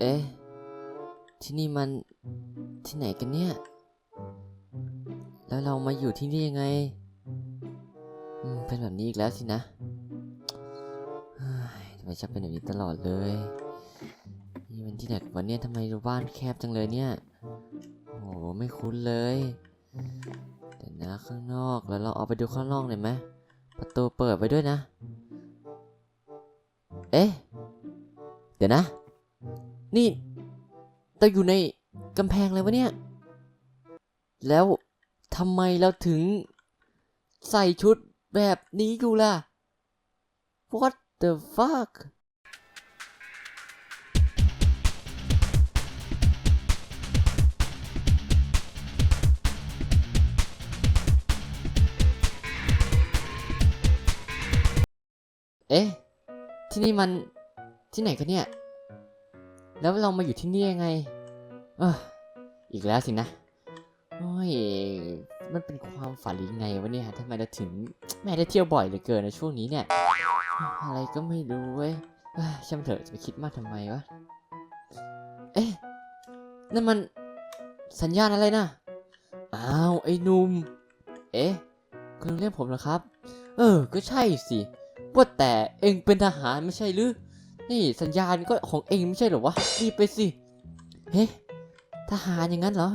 เอ๊ะ ที่นี่มันที่ไหนกันเนี่ย แล้วเรามาอยู่ที่นี่ยังไงอืมเป็นแบบนี้อีกแล้วสินะทำไมชอบเป็นแบบนี้ตลอดเลย นี่มันที่ไหนกันวะเนี่ยทำไมบ้านแคบจังเลยเนี่ย โอ้โหไม่คุ้นเลย แต่นะข้างนอกแล้วเราเอาไปดูข้างนอกหน่อยไหมประตูเปิดไว้ด้วยนะ เอ๊ะ เดี๋ยวนะ นี่เราอยู่ในกำแพงเลยวะเนี่ย แล้วทำไมเราถึงใส่ชุดแบบนี้อยู่ล่ะ What the fuck เอ๊ะ ที่นี่มันที่ไหนกันเนี่ย แล้วเรามาอยู่ที่นี่ยังไง เอออีกแล้วสินะ โอ้ย มันเป็นความฝันหรือไงวะเนี่ยทำไมเราถึงแม่ได้เที่ยวบ่อยเหลือเกินในช่วงนี้เนี่ย อะไรก็ไม่รู้เว้ยช่างเถอะจะไปคิดมากทำไมวะ เอ๊ะ นั่นมันสัญญาณอะไรนะอ้าว ไอ้นุ่ม เอ๊ะคุณเรียกผมเหรอครับ เออ ก็ใช่สิ ว่าแต่เองเป็นทหารไม่ใช่หรือ นี่สัญญาณก็ของเองไม่ใช่หรอวะรีบไปสิ เฮ้ทหารอย่างนั้นเหรอ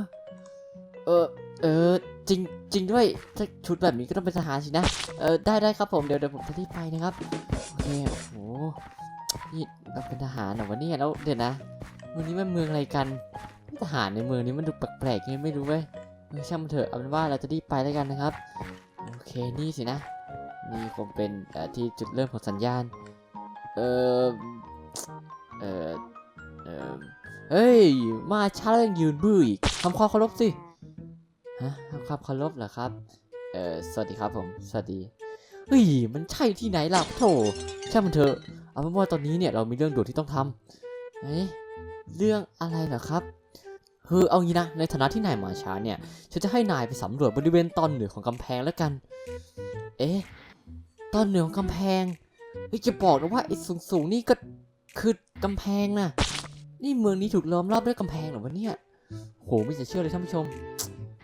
เออ เออ จริงจริงด้วยถ้าชุดแบบนี้ก็ต้องเป็นทหารสินะ เออ ได้ได้ครับผม เดี๋ยวเดี๋ยวผมจะรีบไปนะครับ โอเค โอ้โห นี่เราเป็นทหารเหรอวะเนี่ย แล้วเดี๋ยวนะเมืองนี้มันเมืองอะไรกัน ทหารในเมืองนี้มันดูแปลกๆไงไม่รู้เว้ยเออช่างมันเถอะ เอาเป็นว่าเราจะรีบไปแล้วกันนะครับ โอเค นี่สินะ นี่คงเป็นที่จุดเริ่มของสัญญาณ เออ เออเออเฮ้ย มาช้าแล้วยังยืนบื้ออีกทำความเคารพสิฮะทำความเคารพเหรอครับ เออสวัสดีครับผม สวัสดีเฮ้ย มันใช่ที่ไหนล่ะโถช่างมันเถอะ เอาเป็นว่าตอนนี้เนี่ยเรามีเรื่องด่วนที่ต้องทำเอ๊ะเรื่องอะไรเหรอครับคือเอางี้นะ ในฐานะที่นายมาช้าเนี่ย ฉันจะให้นายไปสำรวจบริเวณตอนเหนือของกำแพงแล้วกัน เอ๊ะ ตอนเหนือของกำแพง เฮ้ย จะบอกนะว่าไอ้สูงสูงๆนี่ก็ คือกำแพงนะนี่เมืองนี้ถูกล้อมรอบด้วยกำแพงเหรอวะเนี่ยโหไม่จะเชื่อเลยท่านผู้ชม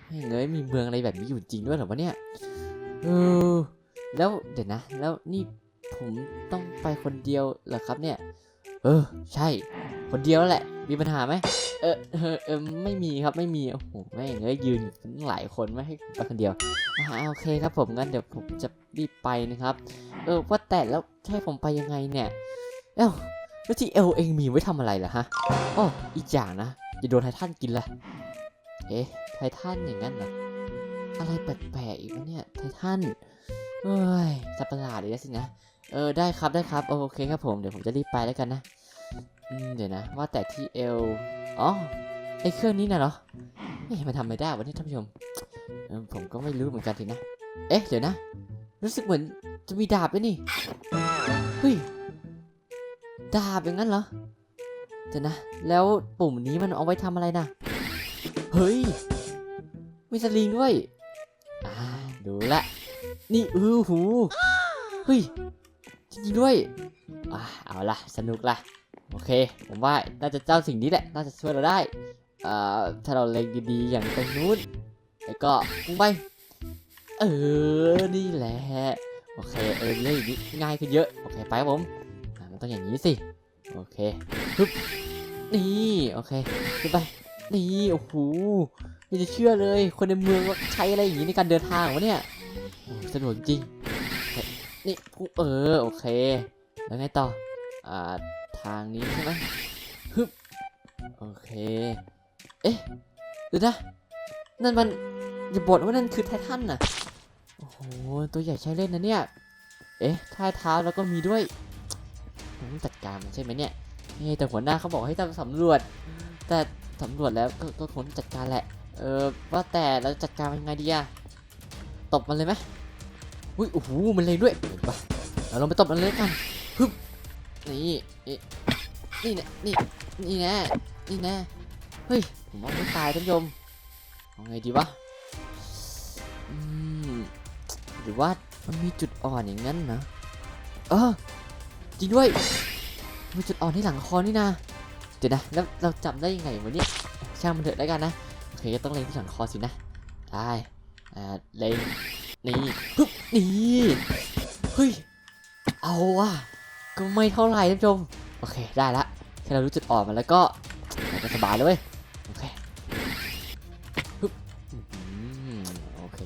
เฮ้ยเงยมีเมืองอะไรแบบนี้อยู่จริงด้วยเหรอวะเนี่ยเออแล้วเดี๋ยวนะ แล้วนี่ผมต้องไปคนเดียวเหรอครับเนี่ย เออ ใช่ คนเดียวแหละ มีปัญหาไหมเออเออเออไม่มีครับไม่มีโอ้โหแม่เอ้ยยืนอยู่ตั้งหลายคนไม่ให้ไปคนเดียวอ่าโอเคครับผมงั้นเดี๋ยวผมจะรีบไปนะครับ เออว่าแต่แล้วให้ผมไปยังไงเนี่ยเอ้า แล้วที่เอลเองมีไว้ทำอะไรล่ะฮะอ้ออีกอย่างนะจะโดนไททันกินละเอ๊ะไททันอย่างนั้นเหรออะไรแปลกๆอีกวะเนี่ยไททันเอ้ยจะประหลาดอีกแล้วสินะเออได้ครับได้ครับโอเคครับผมเดี๋ยวผมจะรีบไปแล้วกันนะเดี๋ยวนะว่าแต่ที่เอลอ๋อไอเครื่องนี้นะเหรอเฮ้ยมันทำไม่ได้วะเนี่ยท่านผู้ชมผมก็ไม่รู้เหมือนกันทีนะ เอ๊ะเดี๋ยวนะ รู้สึกเหมือนจะมีดาบด้วยนี่เฮ้ย ดาบอย่างนั้นเหรอเดี๋ยวนะ แล้วปุ่มนี้มันเอาไว้ทำอะไรนะเฮ้ย มีสลิงด้วย อ่า ดูละ นี่อือหู เฮ้ย จริงด้วย อ่า เอาละสนุกละโอเค ผมว่าน่าจะเจ้าสิ่งนี้แหละ น่าจะช่วยเราได้ เอ่อ ถ้าเราเล็งดีๆ อย่างตรงนู้น แล้วก็พุ่งไป เออ นี่แหละ โอเค เออเล่นงนี้ง่ายขึ้นเยอะ โอเค ไปครับผม ต้องอย่างนี้สิ โอเคึบนี่ โอเคขึ้นไป นี่ โอ้โหไม่จะเชื่อเลย คนในเมืองว่าใช้อะไรอย่างนี้ในการเดินทางวะเนี่ยสะดวกจริง นี่พุ่งเออ โอเค แล้วไงต่อ อ่า ทางนี้ใช่ไหมฮึบโอเค เอ๊ะเดี๋ยวนะ นั่นมัน อย่าบอกว่านั่นคือไททันน่ะ โอ้โห ตัวใหญ่ใช้เล่นนะเนี่ย เอ๊ะท่าเท้าแล้วก็มีด้วย ต้องจัดการมันใช่ไหมเนี่ยนี่แต่หัวหน้าเขาบอกให้ต้องสำรวจ แต่สำรวจแล้วก็ก็คงต้องจัดการแหละ เออว่าแต่เราจะจัดการยังไงดีอะตบมันเลยไหมอุ้ยโอ้โหมันเลยด้วยเห็นปะเราลองไปตบมันเลยกันฮึบนี่นี่นี่นี่นี่แน่นี่แน่เฮ้ยผมว่าไม่ตายท่านชมเอาไงดีวะอืมหรือว่ามันมีจุดอ่อนอย่างนั้นนะเออ จริงด้วยมีจุดอ่อนที่หลังคอนี่นะเดี๋ยวนะแล้วเราจำได้ยังไงวะเนี่ยช่างมันเถอะแล้วกันนะโอเคต้องเล็งที่หลังคอสินะได้อ่าเล็งนี่ปึ๊บนี่เฮ้ยเอาว่ะก็ไม่เท่าไหร่ท่านผู้ชมโอเคได้ละแค่เรารู้จุดอ่อนมันแล้วก็เราก็สบายเลยโอเคปึ๊บอืมโอเค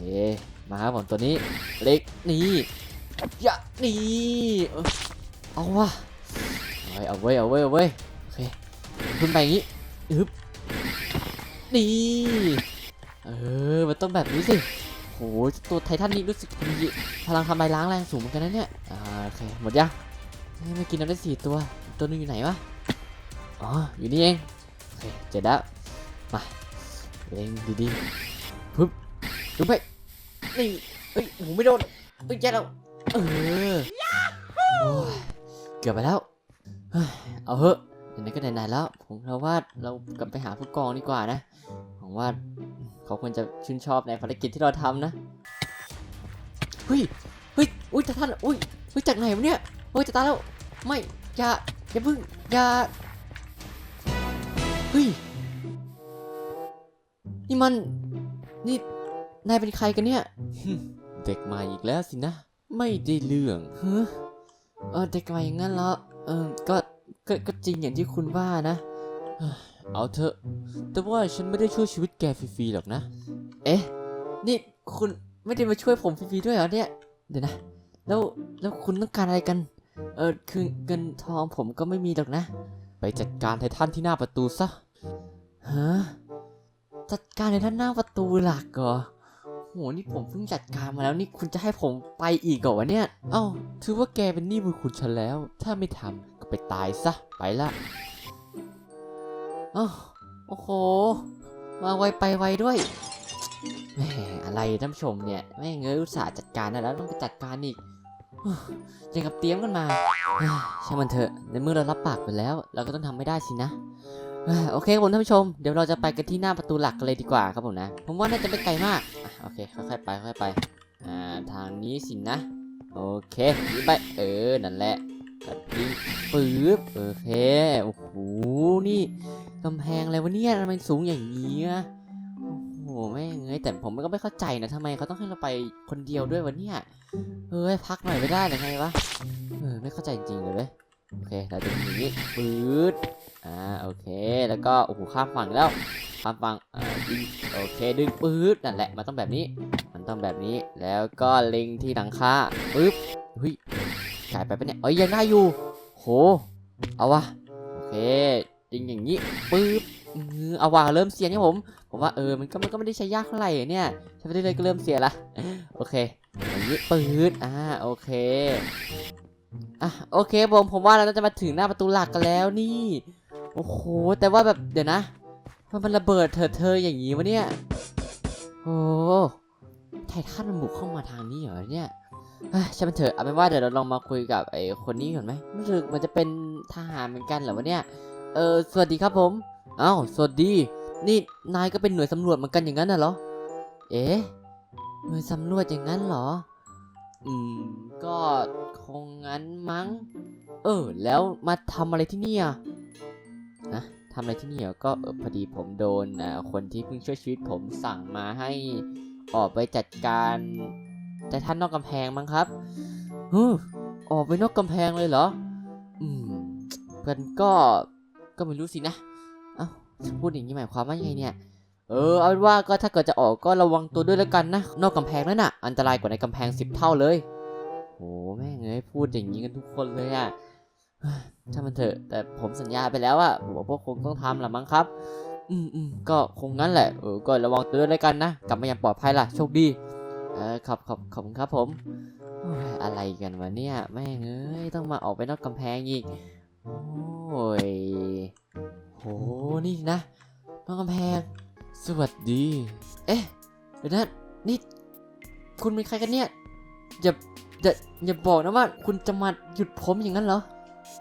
มาครับผมตัวนี้เล็กนี่ยะนี่ เอาวะเอาไว้เอาไว้เอาไว้โอเคขึ้นไปอย่างนี้อึบนี่เออมันต้องแบบนี้สิโหตัวไททันนี่รู้สึกมีพลังทำลายล้างแรงสูงเหมือนกันนะเนี่ยอ่าโอเคหมดยังเฮ้ยไม่กินน้ำได้สี่ตัว ตัวนึงอยู่ไหนวะอ๋ออยู่นี่เองโอเคเจ็ดแล้วมาเล็งดีๆปึ๊บดูไปนี่เอ้ยโหไม่โดนเอ้ยแย่แล้วเออ กือบไปแล้วเอาเหอะไหนก็ไหนๆแล้ว ผมเราว่าเรากลับไปหาผู้กองดีกว่านะผมว่าเขาควรจะชื่นชอบในภารกิจที่เราทำนะเฮ้ยเฮ้ยอุ้ยแต่ท่านอุ้ยเฮ้ยจากไหนวะเนี่ยเฮ้ยจะตายแล้วไม่อย่าอย่าพึ่งอย่าเฮ้ยนี่มันนี่นายเป็นใครกันเนี่ย เด็กม่อีกแล้วสินะ ไม่ได้เรื่องเฮ้อ เออเด็กใหม่อย่างนั้นเหรอเออก็ก็ก็จริงอย่างที่คุณว่านะเอาเถอะ แต่ว่าฉันไม่ได้ช่วยชีวิตแกฟรีๆหรอกนะ เอ๊ะ นี่คุณไม่ได้มาช่วยผมฟรีๆด้วยเหรอเนี่ย เดี๋ยวนะ แล้วแล้วคุณต้องการอะไรกัน เออคือเงินทองผมก็ไม่มีหรอกนะ ไปจัดการไททันที่หน้าประตูซะ ฮะ จัดการไททันหน้าประตูหลักเหรอ หนี่ผมเพิ่งจัดการมาแล้วนี่คุณจะให้ผมไปอีกเหรอวะเนี่ย เอ้า ถือว่าแกเป็นหนี้บุญคุณฉันแล้ว ถ้าไม่ทำก็ไปตายซะ ไปละเอ้าโอ้โห มาไวไปไวด้วยแหมอะไรท่านผู้ชมเนี่ยแม่งเงยอุตส่าห์จัดการได้แล้วต้องไปจัดการอีกเฮ้ยยังกับเตรียมกันมาเฮ้ยช่มันเถอะในเมื่อเรารับปากไปแล้ว เราก็ต้องทำไม่ได้สินะ โอเคครับผมท่านผู้ชมเดี๋ยวเราจะไปกันที่หน้าประตูหลักเลยดีกว่าครับผมนะ ผมว่าน่าจะไม่ไกลมากโอเคค่อยๆไปค่อยๆไปอ่าทางนี้สินะโอเคไปเออนั่นแหละกดยิงปื๊บโอเคโอ้โหนี่กำแพงอะไรวะเนี่ยทำไมสูงอย่างนี้โอ้โหแม่เอ้ยแต่ผมก็ไม่เข้าใจนะทำไมเขาต้องให้เราไปคนเดียวด้วยวะเนี่ยเฮ้ยพักหน่อยไม่ได้หรือไงวะเออไม่เข้าใจจริงๆเลยเว้ยโอเคเราจะอย่างนี้ปื๊ด อ่าโอเค แล้วก็โอ้โหข้ามฝั่งแล้วข้ามฝั่งอ่าโอเคดึงปื๊ดนั่นแหละมันต้องแบบนี้ มันต้องแบบนี้แล้วก็เล็งที่หลังคาปึ๊บเฮ้ยกลายไปปะเนี่ยเอ้ยยังได้อยู่ โห เอาวะโอเคยิงอย่างนี้ปึ๊บอื้ออเอาวะเริ่มเสียเนี่ยผม ผมว่าเออมันก็มันก็ไม่ได้ใช้ยากเท่าไหร่เนี่ยใช้ไปเรื่อยๆก็เริ่มเสียละโอเคอย่างนี้ปื๊ดอ่าโอเคอะโอเคผมผมว่าเราน่าจะมาถึงหน้าประตูหลักกันแล้วนี่ โอ้โห แต่ว่าแบบเดี๋ยวนะมันมันระเบิดเถิดเธออย่างนี้วะเนี่ยโอ้ไททันมันบุกเข้ามาทางนี้เหรอเนี่ยเฮ้ยช่มันเถอะเอาเป็นว่าเดี๋ยวเราลองมาคุยกับไอ้คนนี้ก่อนไหมรู้สึกมันจะเป็นทหารเหมือนกันเหรอวะเนี่ย เออสวัสดีครับผม เอ้าสวัสดี นี่นายก็เป็นหน่วยสำรวจเหมือนกันอย่างนั้นน่ะเหรอ เอ๊ะหน่วยสำรวจอย่างนั้นเหรอ อืม ก็คงงั้นมั้ง เออ แล้วมาทำอะไรที่นี่อะ ทำอะไรที่นี่เหรอก็พอดีผมโดนคนที่เพิ่งช่วยชีวิตผมสั่งมาให้ออกไปจัดการแต่ท่านนอกกำแพงมั้งครับฮึออกไปนอกกำแพงเลยเหรอ อืมกันก็ก็ไม่รู้สินะ เอ้าพูดอย่างนี้หมายความว่ายังไงเนี่ย เออเอาเป็นว่าก็ถ้าเกิดจะออกก็ระวังตัวด้วยแล้วกันนะ นอกกำแพงนั่นน่ะ อันตรายกว่าในกำแพงสิบเท่าเลยโหแม่งเอ้ยพูดอย่างนี้กันทุกคนเลยอะ ถ้ามันเถอะ แต่ผมสัญญาไปแล้วอะผมว่าพวกคงต้องทำแหละมั้งครับ อืมอืมก็คงงั้นแหละเออก็ระวังตัวด้วยแล้วกันนะ กลับมาอย่างปลอดภัยล่ะ โชคดีเออขอบขอบขอบคุณครับผมโอ้ยอะไรกันวะเนี่ยแม่งเอ้ยต้องมาออกไปนอกกำแพงอีกโอ้ยโหนี่นะนอกกำแพง สวัสดี เอ๊ะเดี๋ยวนะนี่คุณเป็นใครกันเนี่ยอย่าอย่าอย่าบอกนะว่า คุณจะมาหยุดผมอย่างนั้นเหรอ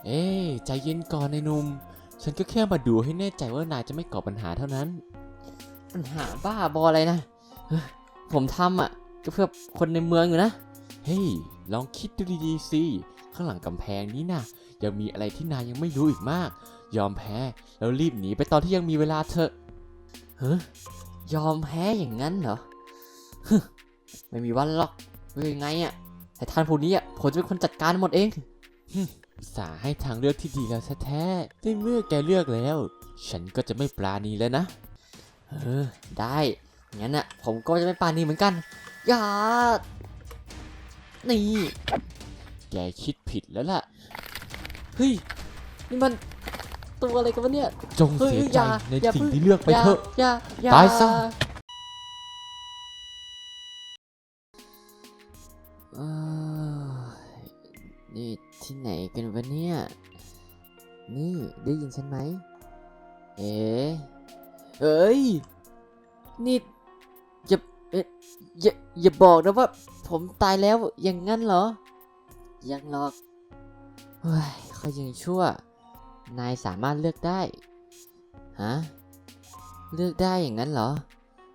เอ้ยใจเย็นก่อนไอ้หนุ่ม ฉันก็แค่มาดูให้แน่ใจว่านายจะไม่ก่อปัญหาเท่านั้น ปัญหาบ้าบออะไรนะเฮ้ยผมทำอะ ก็เพื่อคนในเมืองอยู่นะ เฮ้ย ลองคิดดูดีๆสิ ข้างหลังกำแพงนี้นะยังมีอะไรที่นายยังไม่รู้อีกมาก ยอมแพ้ แล้วรีบหนีไปตอนที่ยังมีเวลาเถอะเฮ้ยยอมแพ้อย่างนั้นเหรอฮึไม่มีวันหรอกว่ายังไงอะแต่ท่านผู้นี้อะผมจะเป็นคนจัดการหมดเอง สาให้ทางเลือกที่ดีแล้วแท้ๆในเมื่อแกเลือกแล้ว ฉันก็จะไม่ปราณีแล้วนะ เออ ได้ งั้นอะผมก็จะไม่ปานีเหมือนกัน อย่า นี่ แกคิดผิดแล้วล่ะ เฮ้ย นี่มันตัวอะไรกันวะเนี่ย จงเฮ้ยเสียอใจย่าในอย่าสิ่งเพิ่งที่เลือกไปอย่าเถอะอย่าอย่าตายซะ ไหนกันวะเนี่ย นี่ได้ยินฉันไหม เอ๋เอ้ย นี่อย่าเอ๊ะอย่าอย่าบอกนะว่าผมตายแล้วอย่างงั้นเหรอ ยังหรอก เฮ้ยเขายังชั่ว นายสามารถเลือกได้ ฮะ เลือกได้อย่างนั้นเหรอ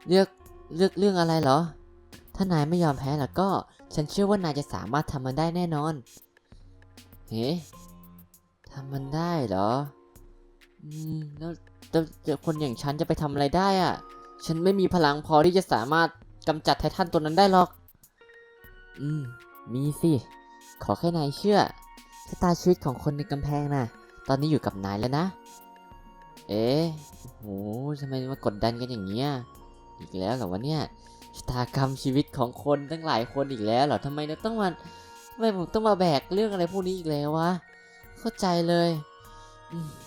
เลือกเลือกเรื่องอะไรเหรอ ถ้านายไม่ยอมแพ้แล้วก็ ฉันเชื่อว่านายจะสามารถทำมันได้แน่นอน เฮ้ทำมันได้เหรอ อืม แล้วแล้วแล้วคนอย่างฉันจะไปทำอะไรได้อะฉันไม่มีพลังพอที่จะสามารถกำจัดไททันตัวนั้นได้หรอก อืม มีสิ ขอแค่นายเชื่อชะตาชีวิตของคนในกำแพงน่ะ ตอนนี้อยู่กับนายแล้วนะ เอ๊ะโหทำไมมากดดันกันอย่างเงี้ย อีกแล้วเหรอวะเนี่ยชะตากรรมชีวิตของคนตั้งหลายคนอีกแล้วเหรอทำไมเราต้องมา ไมผมต้องมาแบกเรื่องอะไรพวกนี้อีกแล้ววะ เข้าใจเลย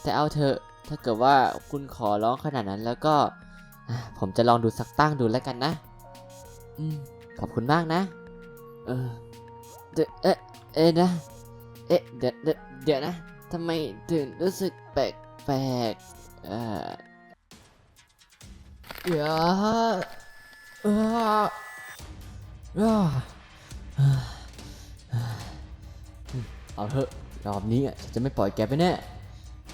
แต่เอาเถอะ ถ้าเกิดว่าคุณขอร้องขนาดนั้นแล้วก็ ผมจะลองดูสักตั้งดูแล้วกันนะอืมขอบคุณมากนะ เออเดเอ๊ะเอ๊ะนะ เอ๊ะเดี๋ยวเดี๋ยวเดี๋ยวนะทำไมถึงรู้สึกแปลกแปลกเออเดี๋ยวเออเออ เอาเถอะรอบนี้อะฉันจะไม่ปล่อยแกไปแน่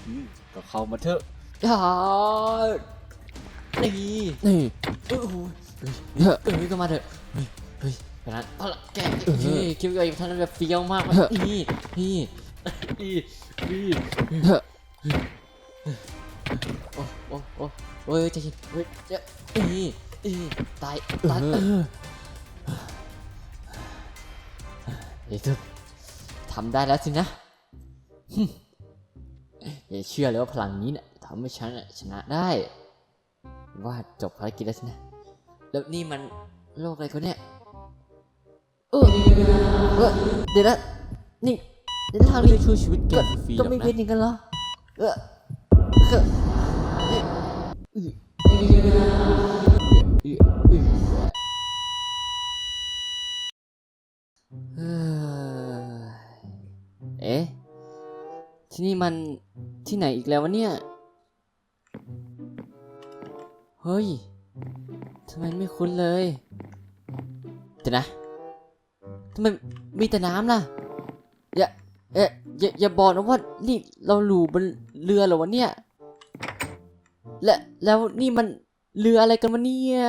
อืมก็เข้ามาเถอะอย่านี่นี่เออโอ้ยเฮ้ยเฮ้ยเอ้ยก็มาเถอะเฮ้ยเฮ้ยขนาดเอาละแกเฮ้ยคิดว่าท่านแบบเฟี้ยวมากมันนี่นี่นี่นี่โอ้โอ้โอ้โอ้ยใจเย็นเฮ้ยเจ๊นี่นี่ตายตายเออเฮ้ยทุก ทำได้แล้วสินะฮึ่มอย่าเชื่อเลยว่าพลังนี้เนี่ยทำให้ฉันน่ะชนะได้ ว่าจบภารกิจแล้วสินะ แล้วนี่มันโลกอะไรกันเนี่ยเออเออเดี๋ยวนะนี่เดี๋ยวทางไม่นี้ได้ช่วยชีวิตแกก็ฟรีๆหก็รอกไม่นะเป็นอย่างกันเหรอเออเออเออเออเออเอ ที่นี่มันที่ไหนอีกแล้ววะเนี่ย เฮ้ยทำไมไม่คุ้นเลยเดี๋ยวนะทำไมมีแต่น้ำล่ะ อย่าเอ๊ะอย่าอย่าบอกนะว่านี่เราอยู่บนเรือเหรอวะเนี่ย และแล้วนี่มันเรืออะไรกันวะเนี่ย